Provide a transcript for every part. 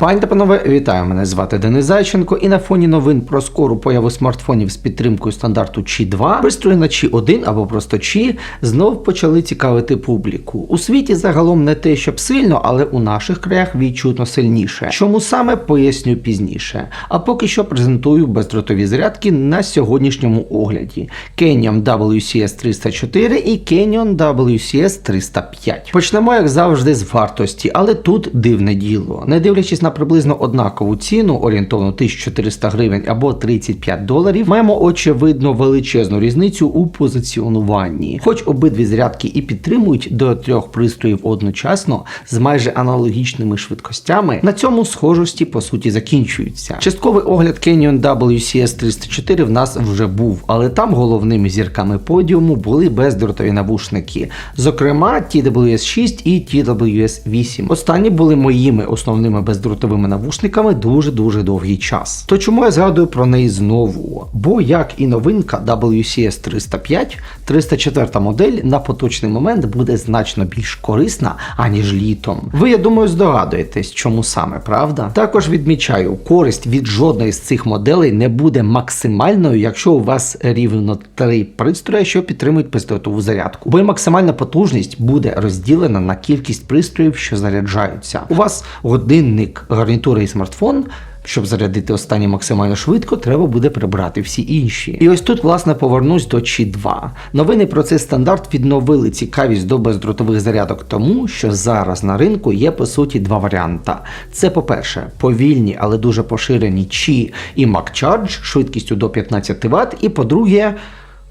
Пані та панове, вітаю! Мене звати Денис Зайченко, і на фоні новин про скору появу смартфонів з підтримкою стандарту Qi 2 пристрої на Qi 1 або просто Qi знов почали цікавити публіку. У світі загалом не те, щоб сильно, але у наших краях відчутно сильніше. Чому саме поясню пізніше. А поки що презентую бездротові зарядки на сьогоднішньому огляді: Canyon WCS 304 і Canyon WCS 305. Почнемо, як завжди, з вартості, але тут дивне діло. Не дивлячись на приблизно однакову ціну, орієнтовно 1400 гривень або 35 доларів, маємо очевидно величезну різницю у позиціонуванні. Хоч обидві зарядки і підтримують до трьох пристроїв одночасно з майже аналогічними швидкостями, на цьому схожості по суті закінчуються. Частковий огляд Canyon WCS 304 в нас вже був, але там головними зірками подіуму були бездротові навушники, зокрема TWS 6 і TWS 8. Останні були моїми основними бездротовими навушниками дуже-дуже довгий час. То чому я згадую про неї знову? Бо як і новинка WCS 305, 304 модель на поточний момент буде значно більш корисна, аніж літом. Ви, я думаю, здогадуєтесь, чому саме, правда? Також відмічаю, користь від жодної з цих моделей не буде максимальною, якщо у вас рівно три пристрої, що підтримують бездротову зарядку. Бо максимальна потужність буде розділена на кількість пристроїв, що заряджаються. У вас годинник, гарнітура і смартфон. Щоб зарядити останні максимально швидко, треба буде прибрати всі інші. І ось тут, власне, повернусь до Qi 2. Новини про цей стандарт відновили цікавість до бездротових зарядок, тому що зараз на ринку є по суті два варіанти. Це, по-перше, повільні, але дуже поширені Qi і MagCharge швидкістю до 15 Вт, і по-друге.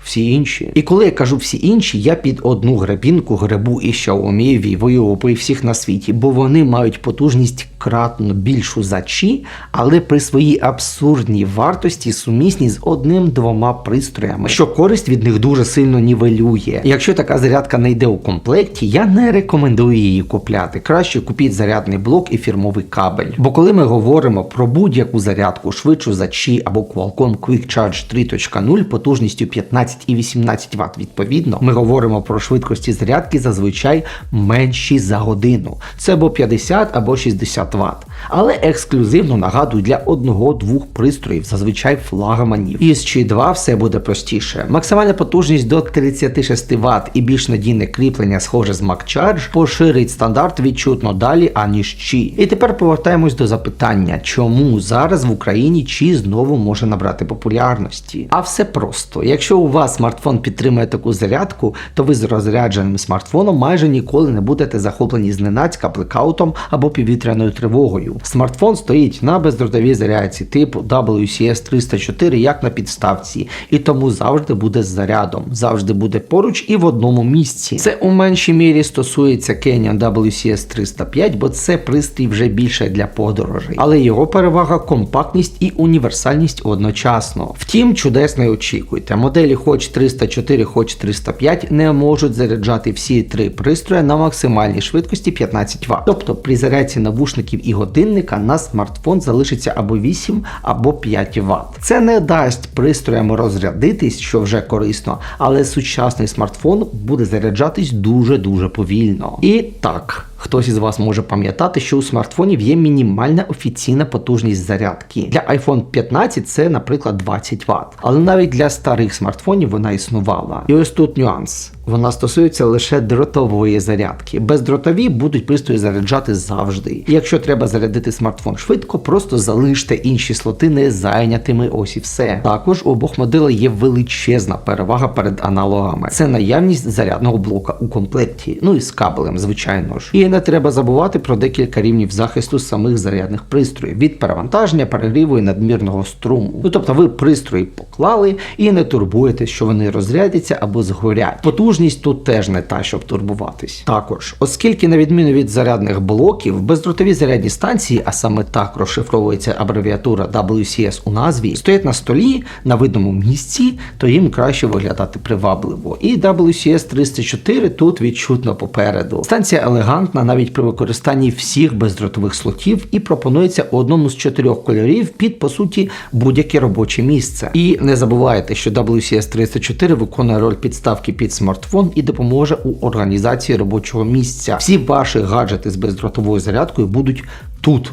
Всі інші. І коли я кажу всі інші, я під одну гребінку гребу і Xiaomi, Vivo, і Oppo, і всіх на світі, бо вони мають потужність кратно більшу за Qi, але при своїй абсурдній вартості сумісні з одним-двома пристроями, що користь від них дуже сильно нівелює. Якщо така зарядка не йде у комплекті, я не рекомендую її купляти. Краще купіть зарядний блок і фірмовий кабель. Бо коли ми говоримо про будь-яку зарядку швидшу за Qi або Qualcomm Quick Charge 3.0 потужністю 15 і 18 Вт відповідно, ми говоримо про швидкості зарядки зазвичай менші за годину. Це або 50 або 60 Вт. Але ексклюзивно нагадую для одного-двох пристроїв, зазвичай флагманів. І з Qi 2 все буде простіше. Максимальна потужність до 36 Вт і більш надійне кріплення, схоже з MagCharge, поширить стандарт відчутно далі, аніж Qi. І тепер повертаємось до запитання, чому зараз в Україні Qi знову може набрати популярності. А все просто. Якщо у вас смартфон підтримує таку зарядку, то ви з розрядженим смартфоном майже ніколи не будете захоплені зненацька блекаутом або повітряною тривогою. Смартфон стоїть на бездротовій зарядці типу WCS 304 як на підставці, і тому завжди буде з зарядом, завжди буде поруч і в одному місці. Це у меншій мірі стосується Canyon WCS 305, бо це пристрій вже більше для подорожей, але його перевага компактність і універсальність одночасно. Втім, чудес не очікуйте. Моделі хоч 304, хоч 305 не можуть заряджати всі три пристрої на максимальній швидкості 15 Вт. Тобто при зарядці навушників і годинника на смартфон залишиться або 8, або 5 Вт. Це не дасть пристроям розрядитись, що вже корисно, але сучасний смартфон буде заряджатись дуже-дуже повільно. І так. Хтось із вас може пам'ятати, що у смартфонів є мінімальна офіційна потужність зарядки. Для iPhone 15 це, наприклад, 20 Вт. Але навіть для старих смартфонів вона існувала. І ось тут нюанс. Вона стосується лише дротової зарядки. Бездротові будуть пристрої заряджати завжди. І якщо треба зарядити смартфон швидко, просто залиште інші слоти не зайнятими. Ось і все. Також у обох моделей є величезна перевага перед аналогами. Це наявність зарядного блока у комплекті, ну і з кабелем, звичайно ж. І не треба забувати про декілька рівнів захисту самих зарядних пристроїв від перевантаження, перегріву і надмірного струму. Ну тобто ви пристрої поклали і не турбуєтесь, що вони розрядяться або згорять. Потужність тут теж не та, щоб турбуватись. Також, оскільки, на відміну від зарядних блоків, бездротові зарядні станції, а саме так розшифровується абревіатура WCS у назві, стоять на столі на видному місці, то їм краще виглядати привабливо. І WCS 304 тут відчутно попереду. Станція елегантна навіть при використанні всіх бездротових слотів і пропонується у одному з чотирьох кольорів під по суті будь-яке робоче місце. І не забувайте, що WCS 34 виконує роль підставки під смартфон і допоможе у організації робочого місця. Всі ваші гаджети з бездротовою зарядкою будуть тут.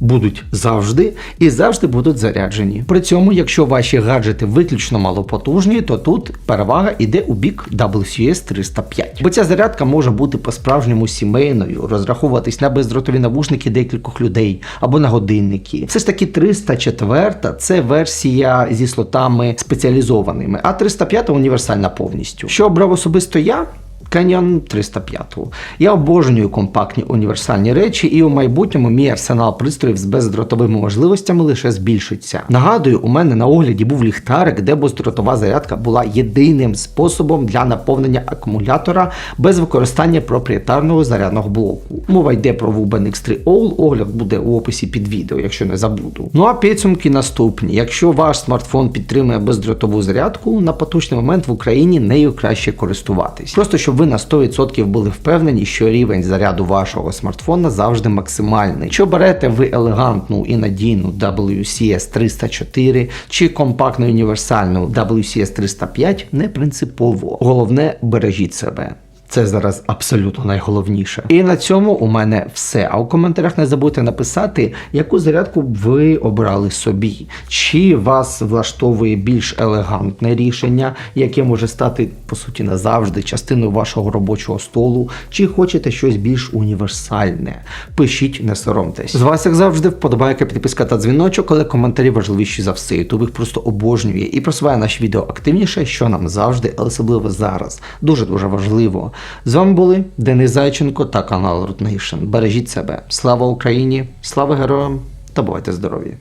Будуть завжди і завжди будуть заряджені. При цьому, якщо ваші гаджети виключно малопотужні, то тут перевага йде у бік WCS 305. Бо ця зарядка може бути по-справжньому сімейною, розраховуватись на бездротові навушники декількох людей або на годинники. Все ж таки 304 це версія зі слотами спеціалізованими, а 305 універсальна повністю. Що обрав особисто я? Canyon 305. Я обожнюю компактні універсальні речі, і у майбутньому мій арсенал пристроїв з бездротовими можливостями лише збільшиться. Нагадую, у мене на огляді був ліхтарик, де бездротова зарядка була єдиним способом для наповнення акумулятора без використання проприєтарного зарядного блоку. Мова йде про Wuben X3 All, огляд буде у описі під відео, якщо не забуду. Ну а підсумки наступні. Якщо ваш смартфон підтримує бездротову зарядку, на поточний момент в Україні нею краще користуватись. Просто щоб ви на 100% були впевнені, що рівень заряду вашого смартфона завжди максимальний. Що берете ви елегантну і надійну WCS 304 чи компактну універсальну WCS 305, не принципово. Головне, бережіть себе. Це зараз абсолютно найголовніше. І на цьому у мене все. А у коментарях не забудьте написати, яку зарядку ви обрали собі. Чи вас влаштовує більш елегантне рішення, яке може стати по суті назавжди частиною вашого робочого столу, чи хочете щось більш універсальне. Пишіть, не соромтесь. З вас, як завжди, вподобайка, підписка та дзвіночок, але коментарі важливіші за все. Ютуб їх просто обожнює і просуває наші відео активніше, що нам завжди, але особливо зараз. Дуже дуже важливо. З вами були Денис Зайченко та канал Nation. Бережіть себе. Слава Україні, слава героям та бувайте здорові!